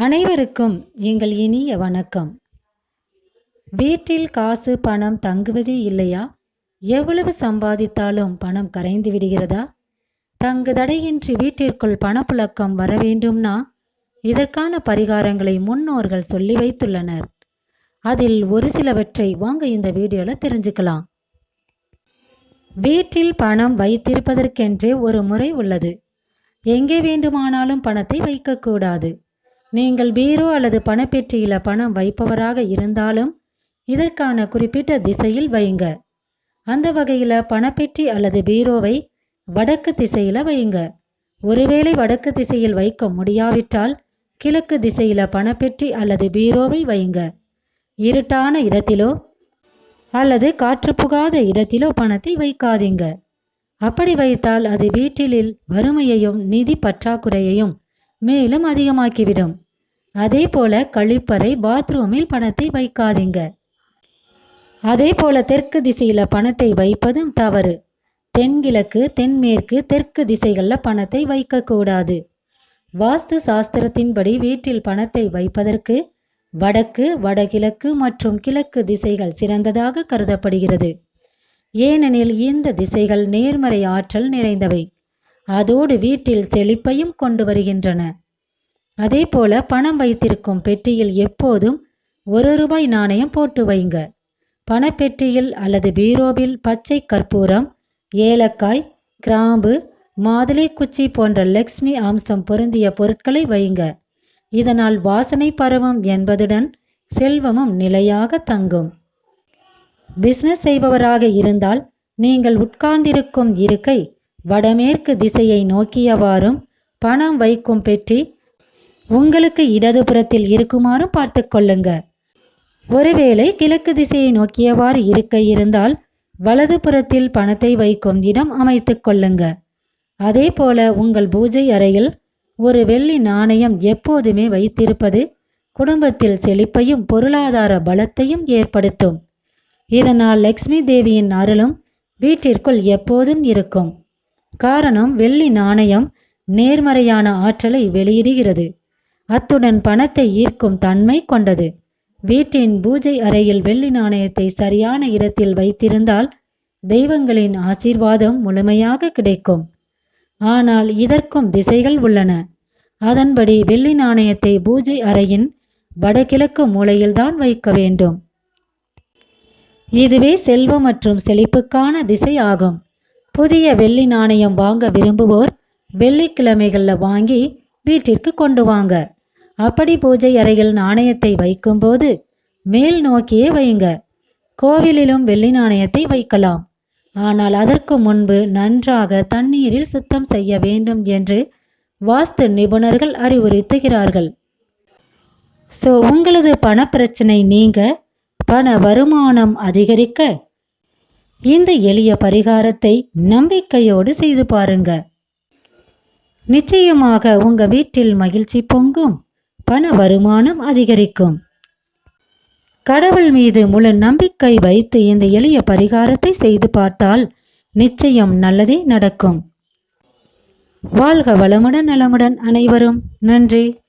அனைவருக்கும் எங்கள் இனிய வணக்கம். வீட்டில் காசு பணம் தங்குவதே இல்லையா? எவ்வளவு சம்பாதித்தாலும் பணம் கரைந்து விடுகிறதா? தங்கு தடையின்றி வீட்டிற்குள் பணப்புழக்கம் வர வேண்டும்னா இதற்கான பரிகாரங்களை முன்னோர்கள் சொல்லி வைத்துள்ளனர். அதில் ஒரு சிலவற்றை வாங்க இந்த வீடியோவில் தெரிஞ்சுக்கலாம். வீட்டில் பணம் வைத்திருப்பதற்கென்றே ஒரு முறை உள்ளது. எங்கே வேண்டுமானாலும் பணத்தை வைக்கக்கூடாது. நீங்கள் பீரோ அல்லது பணப்பெட்டியில பணம் வைப்பவராக இருந்தாலும் இதற்கான குறிப்பிட்ட திசையில் வைங்க அந்த வகையில் பணப்பெட்டி அல்லது பீரோவை வடக்கு திசையில் வையுங்க. ஒருவேளை வடக்கு திசையில் வைக்க முடியாவிட்டால் கிழக்கு திசையில் பணப்பெட்டி அல்லது பீரோவை வைங்க இருட்டான இடத்திலோ அல்லது காற்று புகாத இடத்திலோ பணத்தை வைக்காதீங்க. அப்படி வைத்தால் அது வீட்டிலில் வறுமையையும் நிதி பற்றாக்குறையையும் மேலும் அதிகமாக்கிவிடும். அதே போல கழிப்பறை பாத்ரூமில் பணத்தை வைக்காதீங்க. அதே போல தெற்கு திசையில பணத்தை வைப்பதும் தவறு. தென்கிழக்கு தென்மேற்கு தெற்கு திசைகளில் பணத்தை வைக்கக்கூடாது. வாஸ்து சாஸ்திரத்தின்படி வீட்டில் பணத்தை வைப்பதற்கு வடக்கு வடகிழக்கு மற்றும் கிழக்கு திசைகள் சிறந்ததாக கருதப்படுகிறது. ஏனெனில் இந்த திசைகள் நேர்மறை ஆற்றல் நிறைந்தவை. அதோடு வீட்டில் செழிப்பையும் கொண்டு வருகின்றன. அதே போல பணம் வைத்திருக்கும் பெட்டியில் எப்போதும் ஒரு ரூபாய் நாணயம் போட்டு வைங்க. பணப்பெட்டியில் அல்லது பீரோவில் பச்சை கற்பூரம் ஏலக்காய் கிராம்பு மாதுளை குச்சி போன்ற லக்ஷ்மி அம்சம் பொருந்திய பொருட்களை வைங்க. இதனால் வாசனை பருவம் என்பதுடன் செல்வமும் நிலையாக தங்கும். பிசினஸ் செய்பவராக இருந்தால் நீங்கள் உட்கார்ந்திருக்கும் இருக்கை வடமேற்கு திசையை நோக்கியவாறும் பணம் வைக்கும் பெட்டி உங்களுக்கு இடதுபுறத்தில் இருக்குமாறும் பார்த்து கொள்ளுங்க. ஒருவேளை கிழக்கு திசையை நோக்கியவாறு இருக்க இருந்தால் வலதுபுறத்தில் பணத்தை வைக்கும் இடம் அமைத்து கொள்ளுங்க. அதே போல உங்கள் பூஜை அறையில் ஒரு வெள்ளி நாணயம் எப்போதுமே வைத்திருப்பது குடும்பத்தில் செழிப்பையும் பொருளாதார பலத்தையும் ஏற்படுத்தும். இதனால் லக்ஷ்மி தேவியின் அருளும் வீட்டிற்குள் எப்போதும் இருக்கும். காரணம் வெள்ளி நாணயம் நேர்மறையான ஆற்றலை வெளியிடுகிறது. அத்துடன் பணத்தை ஈர்க்கும் தன்மை கொண்டது. வீட்டின் பூஜை அறையில் வெள்ளி நாணயத்தை சரியான இடத்தில் வைத்திருந்தால் தெய்வங்களின் ஆசீர்வாதம் முழுமையாக கிடைக்கும். ஆனால் இதற்கும் திசைகள் உள்ளன. அதன்படி வெள்ளி நாணயத்தை பூஜை அறையின் வடகிழக்கு மூலையில்தான் வைக்க வேண்டும். இதுவே செல்வம் மற்றும் செழிப்புக்கான திசை ஆகும். புதிய வெள்ளி நாணயம் வாங்க விரும்புவோர் வெள்ளிக்கிழமைகளில் வாங்கி வீட்டிற்கு கொண்டு வாங்க. அப்படி பூஜை அறையில் நாணயத்தை வைக்கும்போது மேல் நோக்கியே வைங்க கோவிலிலும் வெள்ளி நாணயத்தை வைக்கலாம். ஆனால் அதற்கு முன்பு நன்றாக தண்ணீரில் சுத்தம் செய்ய வேண்டும் என்று வாஸ்து நிபுணர்கள் அறிவுறுத்துகிறார்கள். ஸோ உங்களது பண பிரச்சனை நீங்க பண வருமானம் அதிகரிக்க இந்த எளிய பரிகாரத்தை நம்பிக்கையோடு செய்து பாருங்க. நிச்சயமாக உங்க வீட்டில் மகிழ்ச்சி பொங்கும் பண வருமானம் அதிகரிக்கும். கடவுள் மீது முழு நம்பிக்கை வைத்து இந்த எளிய பரிகாரத்தை செய்து பார்த்தால் நிச்சயம் நல்லதே நடக்கும். வாழ்க வளமுடன் நலமுடன் அனைவரும். நன்றி.